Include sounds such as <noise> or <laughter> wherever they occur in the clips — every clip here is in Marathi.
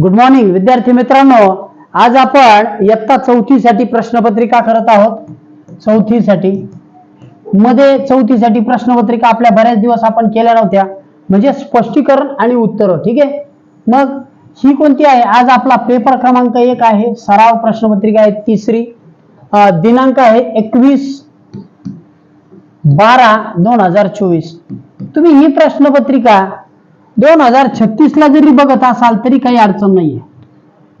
गुड मॉर्निंग विद्यार्थी मित्रांनो. आज आपण इयत्ता चौथीसाठी प्रश्नपत्रिका करत आहोत. चौथीसाठी. मध्ये चौथीसाठी प्रश्नपत्रिका आपल्या बऱ्याच दिवस आपण केल्या नव्हत्या. म्हणजे स्पष्टीकरण आणि उत्तर ठीक आहे? मग ही कोणती आहे? आज आपला पेपर क्रमांक एक आहे. सराव प्रश्नपत्रिका आहे तिसरी. दिनांक आहे एकवीस बारा दोन हजार चोवीस. तुम्ही ही प्रश्नपत्रिका दोन हजार छत्तीस ला जरी बघत असाल तरी काही अडचण नाहीये.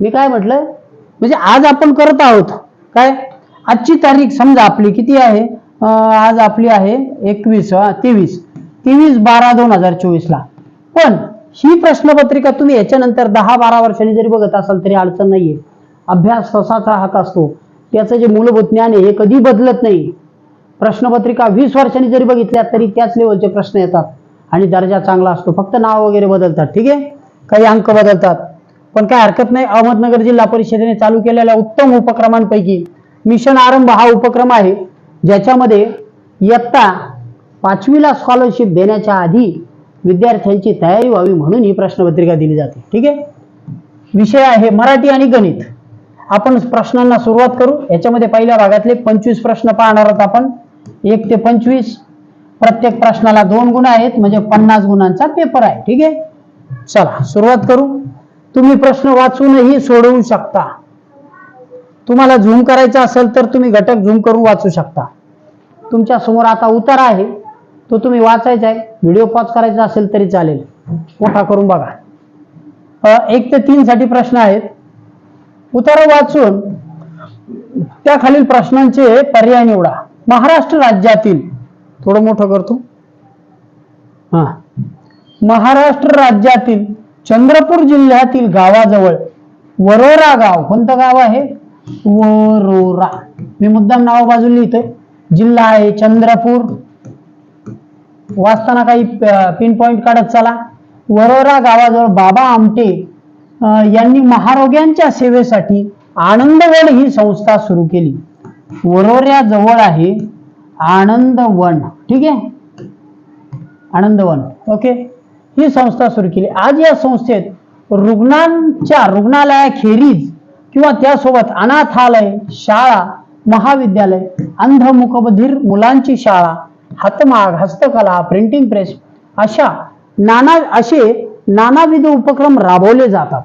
मी काय म्हटलं? म्हणजे आज आपण करत आहोत. काय? आजची तारीख समजा आपली किती आहे? आज आपली आहे एकवीस तेवीस. तेवीस बारा दोन हजार चोवीसला. पण ही प्रश्नपत्रिका तुम्ही याच्यानंतर दहा बारा वर्षांनी जरी बघत असाल तरी अडचण नाहीये. अभ्यास तसाच हक असतो. त्याचं जे मूलभूत ज्ञान आहे हे कधी बदलत नाही. प्रश्नपत्रिका वीस वर्षांनी जरी बघितल्या तरी त्याच लेवलचे प्रश्न येतात. आणि दर्जा चांगला असतो. फक्त नाव वगैरे बदलतात ठीक आहे? काही अंक बदलतात. पण काय हरकत नाही अहमदनगर जिल्हा परिषदेने चालू केलेल्या उत्तम उपक्रमांपैकी मिशन आरंभ हा उपक्रम आहे ज्याच्यामध्ये इयत्ता पाचवीला स्कॉलरशिप देण्याच्या आधी विद्यार्थ्यांची तयारी व्हावी म्हणून ही प्रश्नपत्रिका दिली जाते ठीक आहे? विषय आहे मराठी आणि गणित. आपण प्रश्नांना सुरुवात करू. याच्यामध्ये पहिल्या भागातले पंचवीस प्रश्न पाहणार आहोत आपण. एक ते पंचवीस प्रत्येक प्रश्नाला दोन गुण आहेत म्हणजे पन्नास गुणांचा पेपर आहे. ठीक आहे? चला सुरुवात करू. तुम्ही प्रश्न वाचूनही सोडवू शकता. तुम्हाला झूम करायचा असेल तर तुम्ही घटक झूम करून वाचू शकता. तुमच्यासमोर आता उतार आहे. तो तुम्ही वाचायचा आहे. व्हिडिओ पॉज करायचा असेल तरी चालेल. मोठा करून बघा. एक ते तीन साठी प्रश्न आहेत. उतारा वाचून त्या खालील प्रश्नांचे पर्याय निवडा. महाराष्ट्र राज्यातील थोडं मोठं करतो. हा. महाराष्ट्र राज्यातील चंद्रपूर जिल्ह्यातील गावाजवळ वरोरा गाव कोणतं गाव आहे? वरोरा. मी मुद्दाम नाव बाजूला लिहितोय. जिल्हा आहे चंद्रपूर. वाचताना काही पिन पॉइंट काढत चला. वरोरा गावाजवळ बाबा आमटे यांनी महारोग्यांच्या सेवेसाठी आनंदवन ही संस्था सुरू केली. वरोऱ्याजवळ आहे आनंदवन. ठीक आहे? आनंदवन. ओके ही संस्था सुरू केली. आज या संस्थेत रुग्णांच्या रुग्णालयाखेरीज किंवा त्यासोबत अनाथालय शाळा महाविद्यालय अंध मूकबधीर मुलांची शाळा हातमाग हस्तकला प्रिंटिंग प्रेस अशा नाना असे नानाविध उपक्रम राबवले जातात.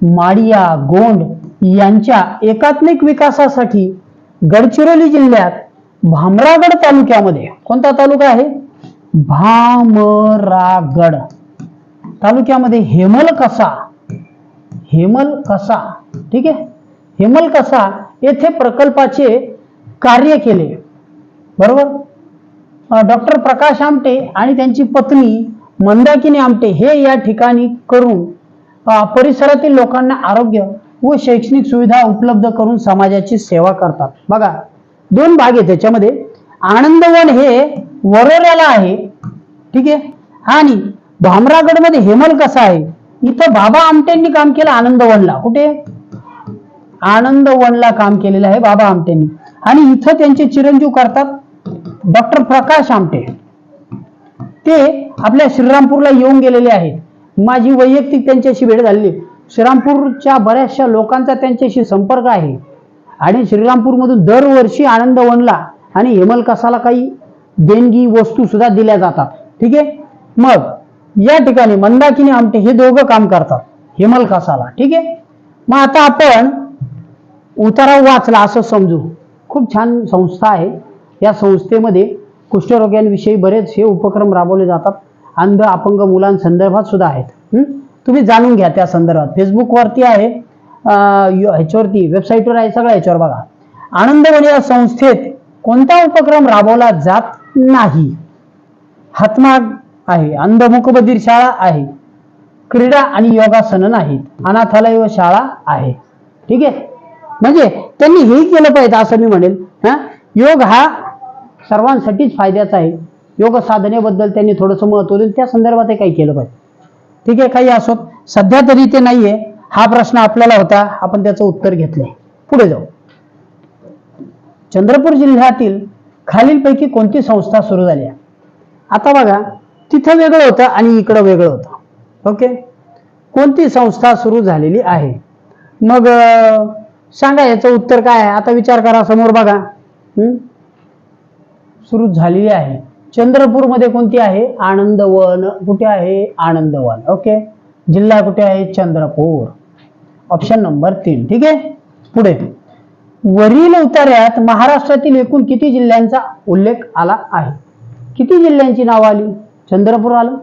माडिया गोंड यांच्या एकात्मिक विकासासाठी गडचिरोली जिल्ह्यात भामरागड तालुक्यामध्ये कोणता तालुका आहे? भामरागड. तालुक्यामध्ये हेमल कसा? हेमल कसा? ठीक आहे? हेमल कसा येथे प्रकल्पाचे कार्य केले. बरोबर? डॉक्टर प्रकाश आमटे आणि त्यांची पत्नी मंदाकिनी आमटे हे या ठिकाणी करून परिसरातील लोकांना आरोग्य व शैक्षणिक सुविधा उपलब्ध करून समाजाची सेवा करतात. बघा दोन भाग आहे त्याच्यामध्ये. आनंदवन हे वरोऱ्याला आहे. ठीक आहे? आणि भामरागडमध्ये हेमल कसा आहे? इथं बाबा आमटेंनी काम केलं आनंदवनला. कुठे? आनंदवनला काम केलेलं आहे बाबा आमटेंनी आणि इथं त्यांचे चिरंजीव करतात डॉक्टर प्रकाश आमटे. ते आपल्या श्रीरामपूरला येऊन गेलेले आहेत. माझी वैयक्तिक त्यांच्याशी भेट झालेली. श्रीरामपूरच्या बऱ्याचशा लोकांचा त्यांच्याशी संपर्क आहे. आणि श्रीरामपूरमधून दरवर्षी आनंद वनला आणि हेमलकासाला काही देणगी वस्तू सुद्धा दिल्या जातात. ठीक आहे? मग या ठिकाणी मंदाकिनी आमटे हे दोघं काम करतात हेमलकासाला ठीक आहे? मग आता आपण उतारा वाचला असं समजू. खूप छान संस्था आहे. या संस्थेमध्ये कुष्ठरोग्यांविषयी बरेचसे उपक्रम राबवले जातात. अंध अपंग मुलांसंदर्भात सुद्धा आहेत. तुम्ही जाणून घ्या त्या संदर्भात. फेसबुकवरती आहे. ह्याच्यावरती वेबसाईटवर आहे सगळं ह्याच्यावर बघा. आनंदवन या संस्थेत कोणता उपक्रम राबवला जात नाही? हातमाग आहे अंधमुखबधीर शाळा आहे क्रीडा आणि योगासन नाहीत अनाथालय व शाळा आहे. ठीक आहे? म्हणजे त्यांनी हे केलं पाहिजे असं मी म्हणेल. हा? योग हा सर्वांसाठीच फायद्याचा आहे. योग साधनेबद्दल त्यांनी थोडंसं महत्त्व देऊन त्या संदर्भात काही केलं पाहिजे. ठीक आहे? काही असो. सध्या तरी ते नाहीये. हा प्रश्न आपल्याला होता आपण त्याचं उत्तर घेतलंय. पुढे जाऊ. चंद्रपूर जिल्ह्यातील खालीलपैकी कोणती संस्था सुरू झाली आहे? आता बघा तिथं वेगळं होतं आणि इकडं वेगळं होतं. ओके? कोणती संस्था सुरू झालेली आहे? मग सांगा याचं उत्तर काय आहे? आता विचार करा समोर बघा. सुरू झालेली आहे. चंद्रपूरमध्ये कोणती आहे? आनंदवन. कुठे आहे? आनंदवन. ओके? जिल्हा कुठे आहे? चंद्रपूर. ऑप्शन नंबर तीन. ठीक आहे? पुढे. वरील उतार्यात महाराष्ट्रातील एकूण किती जिल्ह्यांचा उल्लेख आला आहे? किती जिल्ह्यांची नावं आली? चंद्रपूर आलं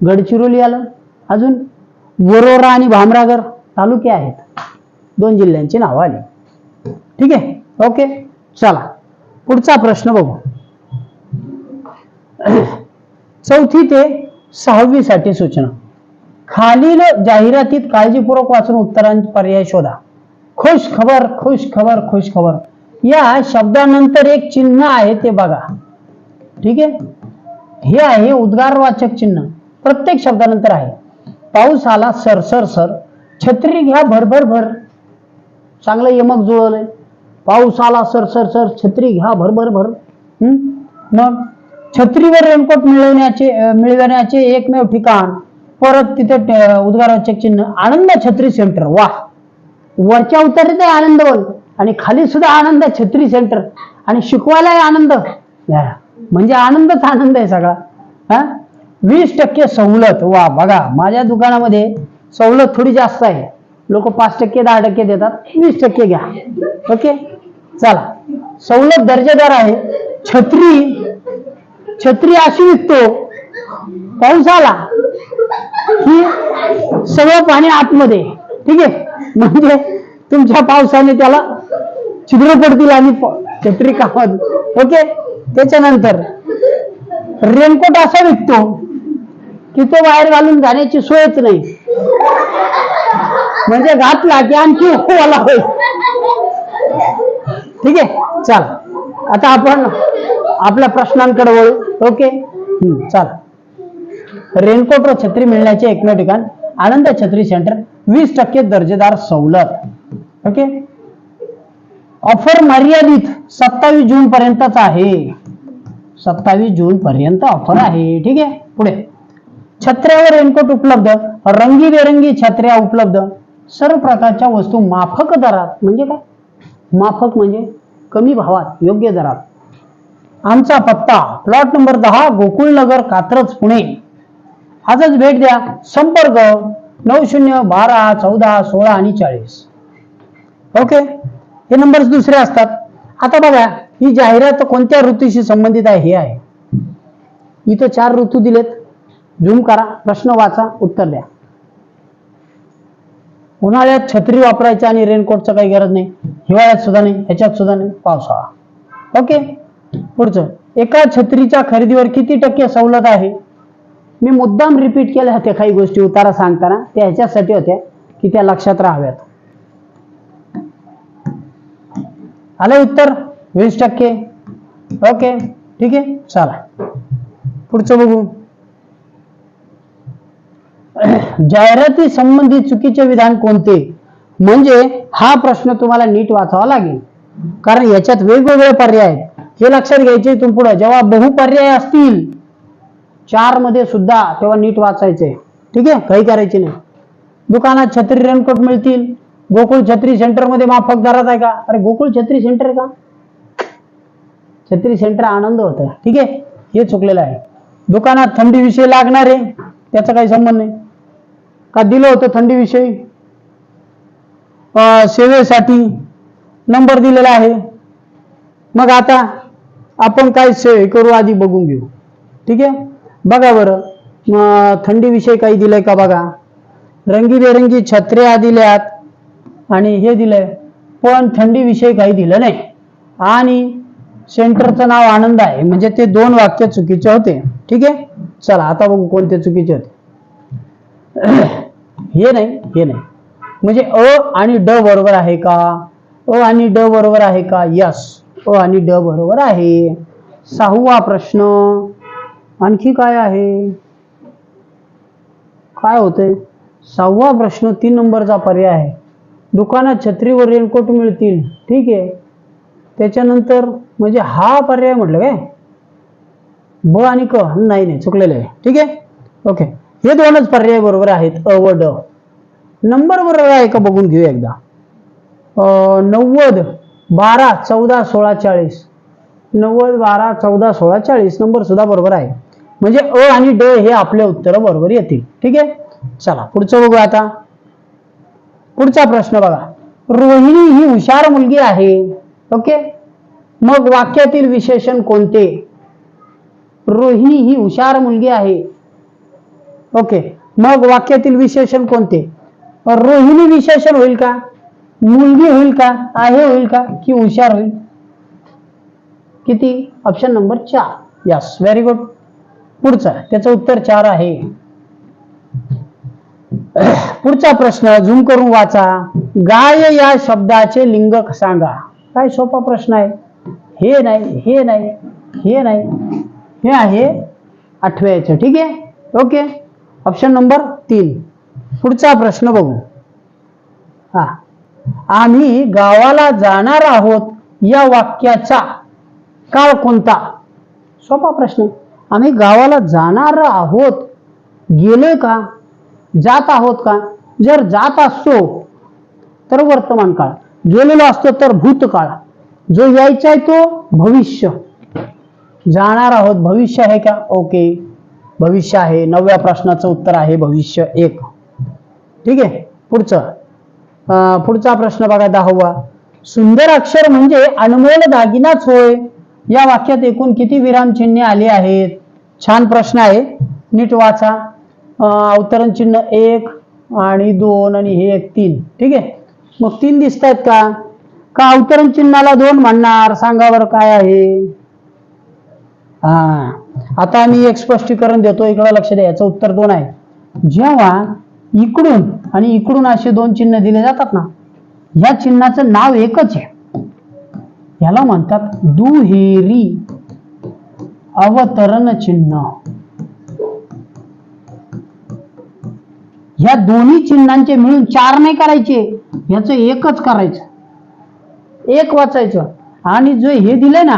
गडचिरोली आलं अजून वरोरा आणि भामरागर तालुके आहेत. दोन जिल्ह्यांची नावं आली. ठीक आहे? ओके चला. पुढचा प्रश्न बघू. चौथी ते सहावी साठी सूचना. खालील जाहिरातीत काळजीपूर्वक वाचून उत्तरांचे पर्याय शोधा. खुश खबर खुश खबर खुश खबर. या शब्दानंतर एक चिन्ह आहे ते बघा. ठीक आहे? हे आहे उद्गारवाचक चिन्ह. प्रत्येक शब्दानंतर आहे. पाऊस आला सर सर सर. छत्री घ्या भरभर भर चांगलं यमक जुळवलंय पाऊस आला सर सर सर. छत्री घ्या भरभर भर मग? छत्रीवर रेनकोट मिळवण्याचे मिळवण्याचे एकमेव ठिकाण. परत तिथे उद्गाराचे चिन्ह. आनंद छत्री सेंटर वा. वरच्या उतरीत आनंद आनंदवन आणि खाली सुद्धा आनंद छत्री सेंटर आणि शिकवायला आनंद. म्हणजे आनंदच आनंद आहे सगळा. हा? वीस टक्के सवलत. वा बघा. माझ्या दुकानामध्ये सवलत थोडी जास्त आहे. लोक पाच टक्के दहा टक्के देतात. वीस टक्के घ्या. ओके? चला. सवलत दर्जेदार आहे. छत्री छत्री अशी विकतो. पाऊस आला. की सगळं पाणी आतमध्ये. ठीक आहे? म्हणजे तुमच्या पावसाने त्याला छिद्र पडतील आणि छत्री कामात. ओके? त्याच्यानंतर रेनकोट असा विकतो की तो बाहेर घालून जाण्याची सोयच नाही. म्हणजे घातला की आणखी ओला होईल. ठीक आहे? चला. आता आपण आपल्या प्रश्नांकडे वळू. ओके? हम्म, चला. रेनकोट व छत्री मिळण्याचे एकमेव ठिकाण आनंद छत्री सेंटर वीस टक्के दर्जेदार सवलत. ओके ऑफर मर्यादित सत्तावीस जून पर्यंतच आहे. सत्तावीस जून पर्यंत ऑफर आहे. ठीक आहे? पुढे. छत्र्यावर रेनकोट उपलब्ध रंगीबेरंगी छत्र्या उपलब्ध. सर्व प्रकारच्या वस्तू माफक दरात. म्हणजे काय? माफक म्हणजे कमी भावात योग्य दरात. आमचा पत्ता प्लॉट नंबर दहा गोकुळनगर कात्रज पुणे. आजच भेट द्या. संपर्क नऊ शून्य बारा चौदा सोळा आणि चाळीस. ओके? हे नंबर्स दुसरे असतात. आता बघा ही जाहिरात कोणत्या ऋतूशी संबंधित आहे? हे आहे. इथं चार ऋतू दिलेत. झूम करा प्रश्न वाचा उत्तर द्या. उन्हाळ्यात छत्री वापरायची आणि रेनकोटचं काही गरज नाही. हिवाळ्यात सुद्धा नाही ह्याच्यात सुद्धा नाही पावसाळा. ओके? पुढचं. एका छत्रीच्या खरेदीवर किती टक्के सवलत आहे? मी मुद्दाम रिपीट केल्या होत्या काही गोष्टी उतारा सांगताना. त्या ह्याच्यासाठी होत्या की त्या लक्षात राहाव्यात. आलं उत्तर? वीस टक्के. ओके ठीक आहे? चला. पुढचं बघू. जाहिराती संबंधित चुकीचे विधान कोणते? म्हणजे हा प्रश्न तुम्हाला नीट वाचावा लागेल. कारण याच्यात वेगवेगळे पर्याय आहेत. हे लक्षात घ्यायचे तुम पुढे. जेव्हा बहुपर्याय असतील चारमध्ये सुद्धा तेव्हा नीट वाचायचे. ठीक आहे? काही करायचे नाही. दुकानात छत्री रेनकोट मिळतील. गोकुळ छत्री सेंटरमध्ये माफक दरात आहे का? अरे गोकुळ छत्री सेंटर का? छत्री सेंटर आनंद होत. ठीक आहे? हे चुकलेलं आहे. दुकानात थंडी विषय आहे. त्याचा काही संबंध नाही. का दिलं होतं थंडी विषयी? सेवेसाठी नंबर दिलेला आहे. मग आता आपण काय सेवे करू आधी बघून घेऊ. ठीक आहे? बघा बरं. थंडीविषयी काही दिलंय का बघा? रंगीबेरंगी छत्र्या दिल्यात आणि हे दिलंय. पण थंडीविषयी काही दिलं नाही. आणि सेंटरचं नाव आनंद आहे. म्हणजे ते दोन वाक्य चुकीचे होते. ठीक आहे? चला आता बघू कोणते चुकीचे होते. हे नाही हे नाही. म्हणजे अ आणि ड बरोबर आहे का? अ आणि ड बरोबर आहे का? यस. अ आणि ड बरोबर आहे. सहावा प्रश्न. आणखी काय आहे? काय होतंय? सहावा प्रश्न तीन नंबरचा पर्याय आहे. दुकानात छत्रीवर रेनकोट मिळतील. ठीक आहे. त्याच्यानंतर म्हणजे हा पर्याय म्हटलं काय? ब आणि क. नाही नाही चुकलेलं आहे. ठीक आहे? ओके. हे दोनच पर्याय बरोबर आहेत. अ व ड. नंबर बरोबर आहे का? बघून घेऊ एकदा. अं, नव्वद बारा चौदा सोळा चाळीस. नव्वद बारा चौदा सोळा चाळीस. नंबर सुद्धा बरोबर आहे. म्हणजे अ आणि ड हे आपले उत्तर बरोबर येतील. ठीक आहे? चला पुढचं बघू आता. पुढचा प्रश्न बघा. रोहिणी ही हुशार मुलगी आहे. ओके? मग वाक्यातील विशेषण कोणते? रोहिणी ही हुशार मुलगी आहे. ओके? मग वाक्यातील विशेषण कोणते? रोहिणी विशेषण होईल का? मुलगी होईल का? आहे होईल का? की हुशार होईल? किती? ऑप्शन नंबर चार. यस व्हेरी गुड पुढचा त्याचं उत्तर चार आहे. पुढचा प्रश्न झूम करून वाचा. गाय या शब्दाचे लिंगक सांगा. काय सोपा प्रश्न आहे? हे नाही हे नाही हे नाही. हे आहे आठव्याचं ठीक आहे? ओके. ऑप्शन नंबर तीन. पुढचा प्रश्न बघू. हा. आम्ही गावाला जाणार आहोत या वाक्याचा. काळ कोणता? सोपा प्रश्न आम्ही गावाला जाणार आहोत. गेलोय का? जात आहोत का? जर जात असतो तर वर्तमान काळ. गेलेलो असतो तर भूतकाळ. जो यायचा आहे तो भविष्य. जाणार आहोत भविष्य आहे का? ओके. भविष्य आहे. नवव्या प्रश्नाचं उत्तर आहे भविष्य एक. ठीक आहे? पुढचं. पुढचा प्रश्न बघा दहावा. सुंदर अक्षर म्हणजे अनमोल दागिनाच होय. या वाक्यात एकूण किती विरामचिन्हे आली आहेत? छान प्रश्न आहे. नीट वाचा. अवतरण चिन्ह एक आणि दोन आणि हे एक तीन. ठीक आहे? मग तीन दिसत आहेत का? का अवतरण चिन्हाला दोन म्हणणार? सांगा बरं काय आहे? हा. आता मी एक स्पष्टीकरण देतो. इकडे लक्ष द्या. याचं उत्तर दोन आहे. जेव्हा इकडून आणि इकडून असे दोन चिन्ह दिले जातात ना या चिन्हाचं नाव एकच आहे. याला म्हणतात दुहेरी. अवतरण चिन्ह. या दोन्ही चिन्हांचे मिळून चार नाही करायचे याचं एकच करायचं. एक वाचायचं. आणि जो हे दिले ना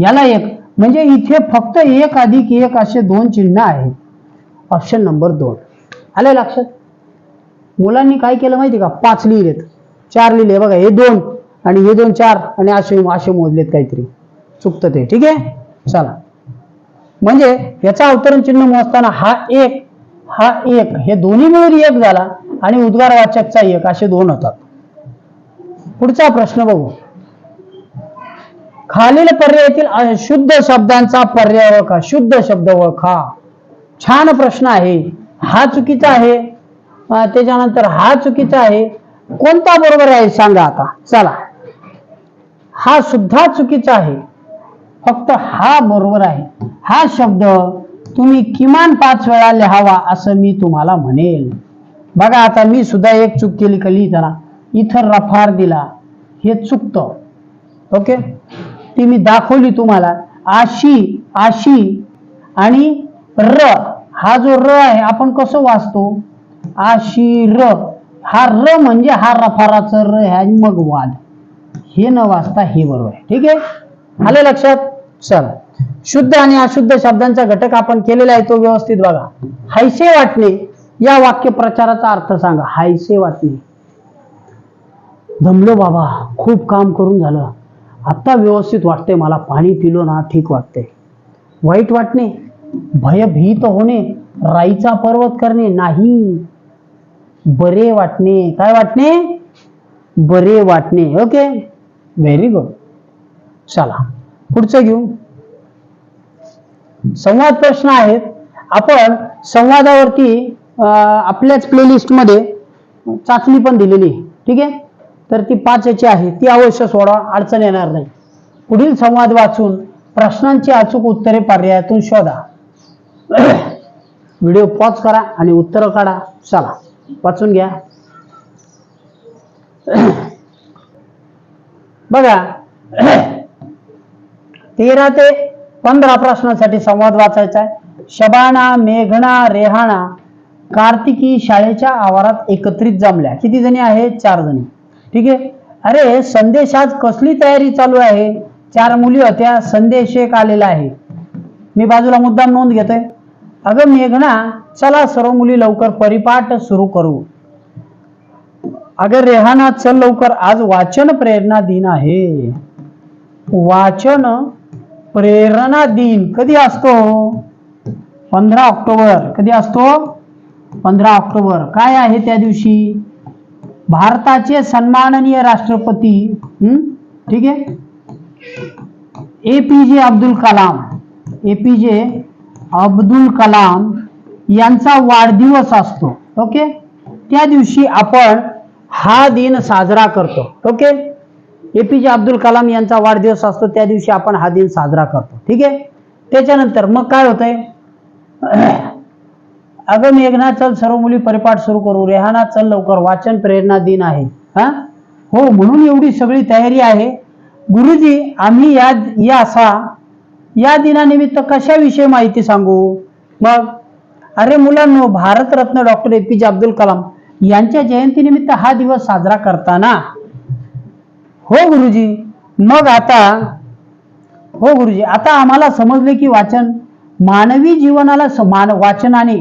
याला एक. म्हणजे इथे फक्त एक अधिक एक असे दोन चिन्ह आहेत. ऑप्शन नंबर दोन. आले लक्षात? मुलांनी काय केलं माहिती का? पाच लिहिलेत. चार लिहिले. बघा हे दोन. आणि हे दोन चार. आणि असे असे मोजलेत काहीतरी. चुकतं ते. ठीक आहे? चला. म्हणजे याचा अवतरण चिन्ह मोजताना हा एक हा एक हे दोन्ही मिळून एक झाला आणि उद्गारवाचकचा एक असे दोन होतात. पुढचा प्रश्न बघू. खालील पर्यायातील अशुद्ध शब्दांचा पर्याय ओळखा. शुद्ध शब्द ओळखा. छान प्रश्न आहे. हा चुकीचा आहे. त्याच्यानंतर हा चुकीचा आहे. कोणता बरोबर आहे सांगा आता. चला. हा सुद्धा चुकीचा आहे. फक्त हा बरोबर आहे. हा शब्द तुम्ही किमान पाच वेळा लिहावा असं मी तुम्हाला म्हणेल. बघा आता मी सुद्धा एक चूक केली का लिहिताना इथं रफार दिला. हे चुकतं. ओके? ती मी दाखवली तुम्हाला. आशी आशी आणि र. हा जो र आहे आपण कसं वाचतो? आशी र. हा र म्हणजे हा रफाराचं र आहे आणि मग वाद. हे न वाचता हे बरोबर आहे. ठीक आहे? आले लक्षात? चला. शुद्ध आणि अशुद्ध शब्दांचा घटक आपण केलेला आहे तो व्यवस्थित बघा. हायसे वाटणे या वाक्य प्रचाराचा अर्थ सांगा. हायसे वाटणे. दमलो बाबा खूप काम करून झालं. आता व्यवस्थित वाटते मला. पाणी पिलो ना ठीक वाटते वाईट वाटणे भयभीत होणे राईचा पर्वत करणे नाही. बरे वाटणे. काय वाटणे? बरे वाटणे. ओके? व्हेरी गुड चला. पुढचं घेऊ. संवाद प्रश्न आहेत. आपण संवादावरती अं, आपल्याच प्लेलिस्टमध्ये चाचणी पण दिलेली आहे. ठीक आहे? तर ती पाच याची आहे. ती अवश्य सोडा. अडचण येणार नाही. पुढील संवाद वाचून प्रश्नांची अचूक उत्तरे पर्यायातून शोधा. <clears throat> व्हिडिओ पॉज करा आणि उत्तरं काढा. चला वाचून घ्या. <clears throat> बघा. <clears throat> तेरा ते पंधरा प्रश्नासाठी संवाद वाचायचा आहे. शबाना मेघना रेहाणा कार्तिकी शाळेच्या आवारात एकत्रित जमल्या. किती जणी आहेत? चार जणी. ठीक आहे? अरे संदेश आज कसली तयारी चालू आहे? चार मुली होत्या संदेश एक आलेला आहे. मी बाजूला मुद्दाम नोंद घेतोय. अगं मेघना चला सर्व मुली लवकर परिपाठ सुरू करू. अगं रेहाना चल लवकर. आज वाचन प्रेरणा दिन आहे. वाचन प्रेरणा दिन कधी असतो? पंधरा ऑक्टोबर कधी असतो? पंधरा ऑक्टोबर. काय आहे त्या दिवशी? भारताचे सन्माननीय राष्ट्रपती ठीक आहे? ए पी जे अब्दुल कलाम ए पी जे अब्दुल कलाम यांचा वाढदिवस असतो. ओके? त्या दिवशी आपण हा दिन साजरा करतो. ओके? ए पी जे अब्दुल कलाम यांचा वाढदिवस असतो त्या दिवशी आपण हा दिन साजरा करतो. ठीक आहे? त्याच्यानंतर मग काय होतंय? <clears throat> अगं मेघना चल सर्व मुली परिपाठ सुरू करू. रेहाना चल लवकर. वाचन प्रेरणा दिन आहे. हा? हो म्हणून एवढी सगळी तयारी आहे. गुरुजी आम्ही या या असा या दिनानिमित्त कशाविषयी माहिती सांगू? मग अरे मुलांनो भारतरत्न डॉक्टर ए पी जे अब्दुल कलाम यांच्या जयंतीनिमित्त हा दिवस साजरा करताना हो गुरुजी मग आता हो गुरुजी आता आम्हाला समजले की वाचन मानवी जीवनाला समान मान वाचनाने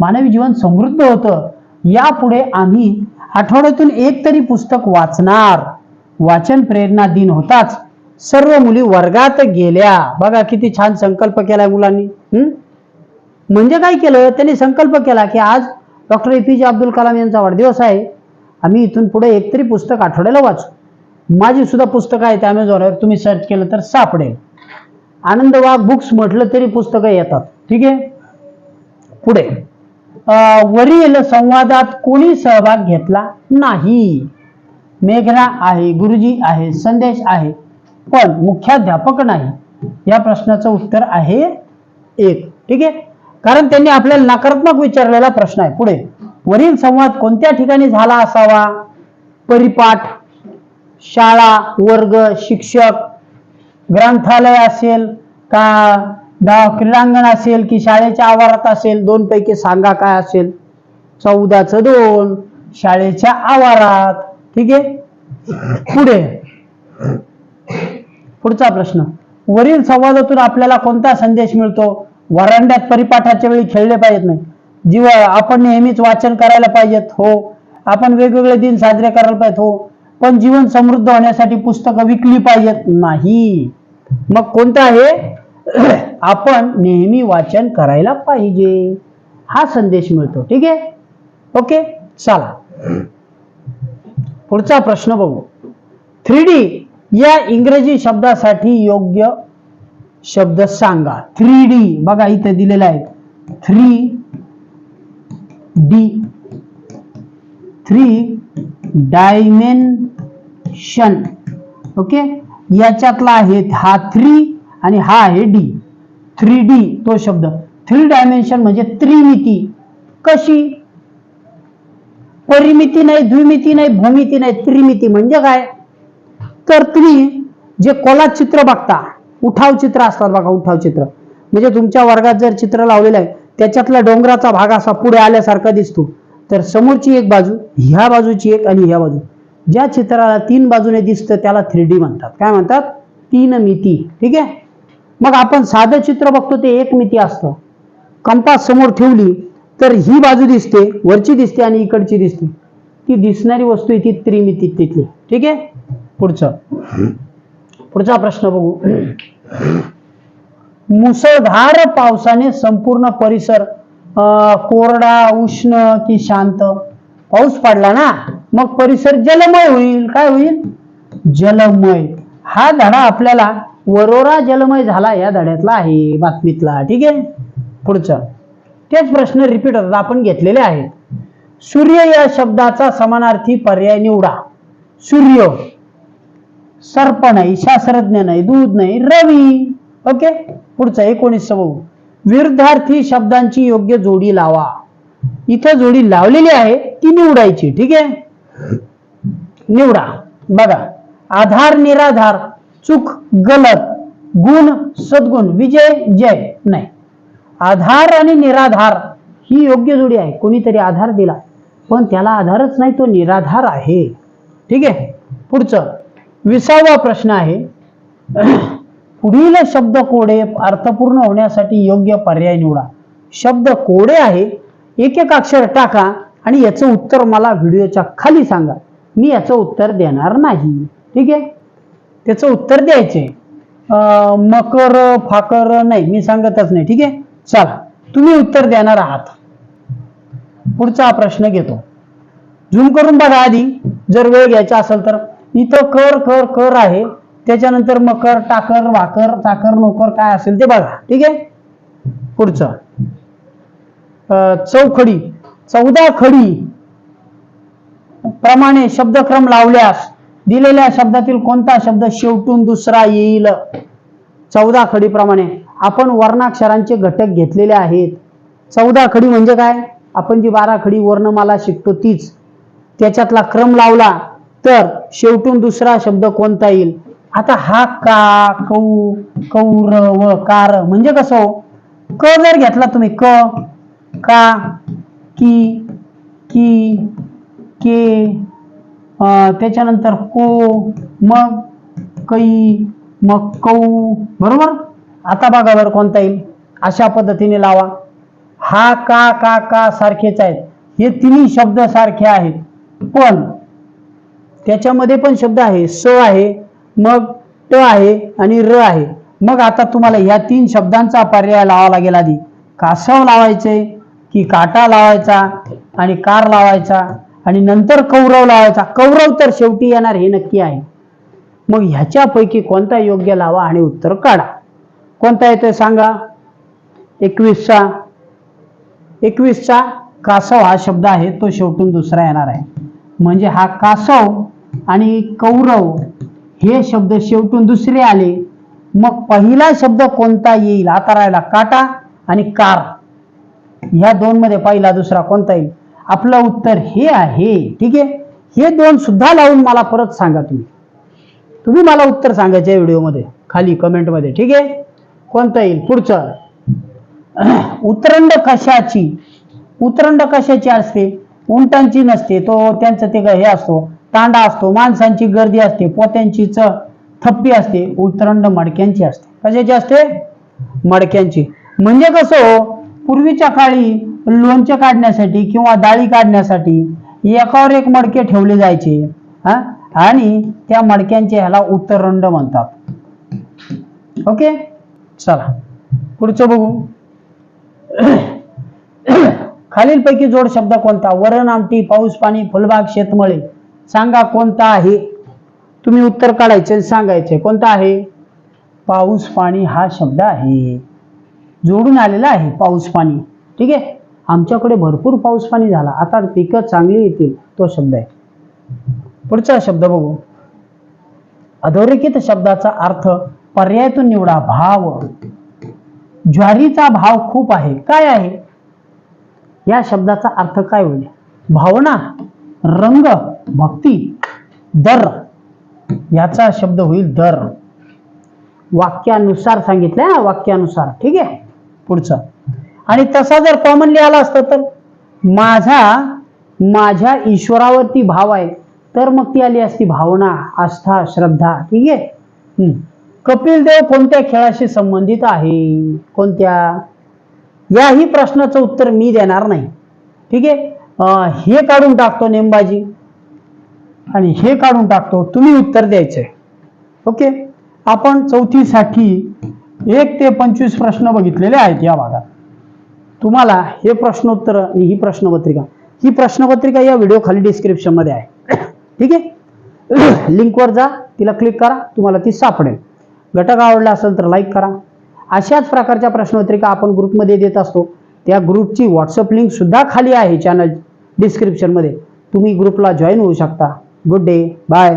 मानवी जीवन समृद्ध होतं. यापुढे आम्ही आठवड्यातून एक तरी पुस्तक वाचणार. वाचन प्रेरणा दिन होताच. सर्व मुली वर्गात गेल्या. बघा किती छान संकल्प केलाय मुलांनी. म्हणजे काय केलं? त्यांनी संकल्प केला की आज डॉक्टर ए पी जे अब्दुल कलाम यांचा वाढदिवस आहे. आम्ही इथून पुढे एक तरी पुस्तक आठवड्याला वाचू. माझी सुद्धा पुस्तकं आहेत ॲमेझॉनवर तुम्ही सर्च केलं तर सापडेल. आनंद वाघ बुक्स म्हटलं तरी पुस्तकं येतात. ठीक आहे? पुढे. वरील संवादात कोणी सहभाग घेतला नाही? मेघना आहे गुरुजी आहे संदेश आहे पण मुख्याध्यापक नाही. या प्रश्नाचं उत्तर आहे एक. ठीक आहे? कारण त्यांनी आपल्याला नकारात्मक विचारलेला प्रश्न आहे. पुढे. वरील संवाद कोणत्या ठिकाणी झाला असावा? परिपाठ शाळा वर्ग शिक्षक ग्रंथालय असेल का दहा क्रीडांगण असेल की शाळेच्या आवारात असेल दोन पैकी सांगा काय असेल? चौदाचं दोन शाळेच्या आवारात. ठीक आहे? पुढे. पुढचा प्रश्न. वरील संवादातून आपल्याला कोणता संदेश मिळतो? वरांड्यात परिपाठाच्या वेळी खेळले पाहिजेत नाही. जीव आपण नेहमीच वाचन करायला पाहिजेत हो. आपण वेगवेगळे दिन साजरे करायला पाहिजेत हो. पण जीवन समृद्ध होण्यासाठी पुस्तकं विकली पाहिजेत. नाही. मग कोणतं आहे? <clears throat> आपण नेहमी वाचन करायला पाहिजे. हा संदेश मिळतो. ठीक आहे? ओके? चला. पुढचा प्रश्न बघू. थ्री डी या इंग्रजी शब्दासाठी योग्य शब्द सांगा. थ्री डी बघा इथे दिलेला आहे. Three D. Three dimension. Okay? याच्यातला आहे हा थ्री आणि हा आहे डी थ्री डी तो शब्द. थ्री डायमेन्शन म्हणजे त्रिमिती. कशी? परिमिती नाही द्विमिती नाही भूमिती नाही त्रिमिती म्हणजे काय? तर तुम्ही जे कोलात चित्र बघता उठाव चित्र असतात बघा उठाव चित्र. म्हणजे तुमच्या वर्गात जर चित्र लावलेलं आहे त्याच्यातला डोंगराचा भाग असा पुढे आल्यासारखा दिसतो. तर समोरची एक बाजू ह्या बाजूची एक आणि ह्या बाजू. ज्या चित्राला तीन बाजूने दिसतं त्याला थ्री डी म्हणतात. काय म्हणतात? तीन मिती. ठीक आहे? मग आपण साधं चित्र बघतो ते एक मिती असतं. कंपास समोर ठेवली तर ही बाजू दिसते वरची दिसते आणि इकडची दिसते. ती दिसणारी वस्तू आहे ती त्रिमिती तिथली. ठीक आहे? पुढचं. पुढचा प्रश्न बघू. मुसळधार पावसाने संपूर्ण परिसर कोरडा उष्ण की शांत. पाऊस पडला ना मग परिसर जलमय होईल. काय होईल? जलमय. हा धडा आपल्याला वरोरा जलमय झाला या धड्यातला आहे बातमीतला. ठीक आहे? पुढचं. तेच प्रश्न रिपीट होतात. आपण घेतलेले आहेत. सूर्य या शब्दाचा समानार्थी पर्याय निवडा. सूर्य. सर्प नाही शास्त्रज्ञ नाही दूध नाही रवी. ओके? पुढचं. एकोणीस बघू विरुद्धार्थी शब्दांची योग्य जोडी लावा. इथं जोडी लावलेली आहे ती निवडायची ठीक आहे? निवडा. बघा. आधार निराधार चूक गलत गुण सद्गुण विजय जय नाही. आधार आणि निराधार ही योग्य जोडी आहे. कोणीतरी आधार दिला. पण त्याला आधारच नाही तो निराधार आहे. ठीक आहे? पुढचं. विसावा प्रश्न आहे. पुढील शब्द कोडे अर्थपूर्ण होण्यासाठी योग्य पर्याय निवडा. शब्द कोडे आहे एक एक अक्षर टाका आणि याचं उत्तर मला व्हिडिओच्या खाली सांगा. मी याचं उत्तर देणार नाही. ठीक आहे? त्याचं उत्तर द्यायचे. अं, मकर फाकर नाही मी सांगतच नाही. ठीक आहे? चला तुम्ही उत्तर देणार आहात. पुढचा प्रश्न घेतो. झूम करून बघा आधी. जर वेळ घ्यायचा असेल तर. इथं कर कर कर आहे. त्याच्यानंतर मकर टाकर वाकर चाकर नोकर काय असेल ते बघा. ठीक आहे? पुढचं. अं, चौखडी. चौदा खडी प्रमाणे शब्दक्रम लावल्यास दिलेल्या शब्दातील कोणता शब्द शेवटून दुसरा येईल? चौदा खडीप्रमाणे आपण वर्णाक्षरांचे घटक घेतलेले आहेत. चौदा खडी म्हणजे काय? आपण जी बारा खडी वर्णमाला शिकतो तीच. त्याच्यातला क्रम लावला तर शेवटून दुसरा शब्द कोणता येईल? आता हा का कौ कौरव कार म्हणजे कसं हो? क जर घेतला तुम्ही क का की की के त्याच्यानंतर को मग कै मग कौ बरोबर? आता बघा बरं कोणता येईल. अशा पद्धतीने लावा. हा का का का सारखेच आहेत. हे तिन्ही शब्द सारखे आहेत. पण त्याच्यामध्ये पण शब्द आहे. स आहे. मग ट आहे आणि र आहे. मग आता तुम्हाला या तीन शब्दांचा पर्याय लावा लागेल आधी. कासव लावायचे की काटा लावायचा आणि कार लावायचा आणि नंतर कौरव लावायचा. कौरव तर शेवटी येणार हे नक्की आहे. मग ह्याच्यापैकी कोणता योग्य लावा आणि उत्तर काढा. कोणता येतोय सांगा? एकवीसचा. एकवीसचा कासव हा शब्द आहे तो शेवटून दुसरा येणार आहे. म्हणजे हा कासव आणि कौरव हे शब्द शेवटून दुसरे आले. मग पहिला शब्द कोणता येईल? आता राहिला काटा आणि कार. ह्या दोन मध्ये पहिला दुसरा कोणता येईल? आपलं उत्तर हे आहे. ठीक आहे? हे दोन सुद्धा लावून मला परत सांगा तुम्ही. तुम्ही मला उत्तर सांगायचे या व्हिडिओमध्ये खाली कमेंटमध्ये. ठीक आहे? कोणतं येईल? पुढचं. <clears throat> उतरंड कशाची? उतरंड कशाची असते? उंटांची नसते. तो त्यांचं ते हे असतो. तांडा असतो माणसांची गर्दी असते पोत्यांची च थप्पी असते उतरंड मडक्यांची असते. कशाची असते? मडक्यांची. म्हणजे कसं हो, पूर्वीच्या काळी लोणचे काढण्यासाठी किंवा डाळी काढण्यासाठी एकावर एक मडके ठेवले जायचे हा? आणि त्या मडक्यांचे ह्याला उत्तरंड म्हणतात. ओके? चला पुढचं बघू. खालीलपैकी जोड शब्द कोणता? वरण आमटी पाऊस पाणी फुलबाग शेतमळे. सांगा कोणता आहे? तुम्ही उत्तर काढायचे आणि सांगायचे. कोणता आहे? पाऊस पाणी हा शब्द आहे. जोडून आलेला आहे पाऊस पाणी. ठीक आहे? आमच्याकडे भरपूर पाऊस पाणी झाला. आता पिकं चांगली येतील तो शब्द आहे. पुढचा शब्द बघू. अधोरेखित शब्दाचा अर्थ पर्यायातून निवडा भाव. ज्वारीचा भाव खूप आहे. काय आहे? या शब्दाचा अर्थ काय होईल? भावना रंग भक्ती दर याचा शब्द होईल दर. वाक्यानुसार सांगितलं वाक्यानुसार. ठीक आहे? पुढचं. आणि तसा जर कॉमनली आला असतं तर? माझा माझ्या ईश्वरावरती भाव आहे तर मग ती आली असती भावना आस्था श्रद्धा. ठीक आहे? हम्म. कपिल देव कोणत्या खेळाशी संबंधित आहे? कोणत्या? याही प्रश्नाचं उत्तर मी देणार नाही. ठीक आहे? हे काढून टाकतो नेमबाजी. आणि हे काढून टाकतो तुम्ही उत्तर द्यायचंय ओके? आपण चौथीसाठी एक ते पंचवीस प्रश्न बघितलेले आहेत या भागात. तुम्हाला हे प्रश्नोत्तर आणि ही प्रश्नपत्रिका ही प्रश्नपत्रिका या व्हिडिओ खाली डिस्क्रिप्शनमध्ये आहे. ठीक आहे? <clears throat> लिंकवर जा तिला क्लिक करा तुम्हाला ती सापडेल. घटक आवडला असेल तर लाईक करा. अशाच प्रकारच्या प्रश्नपत्रिका आपण ग्रुपमध्ये देत असतो. त्या ग्रुपची व्हॉट्सअप लिंक सुद्धा खाली आहे चॅनल डिस्क्रिप्शनमध्ये तुम्ही ग्रुपला जॉईन होऊ शकता. Good day bye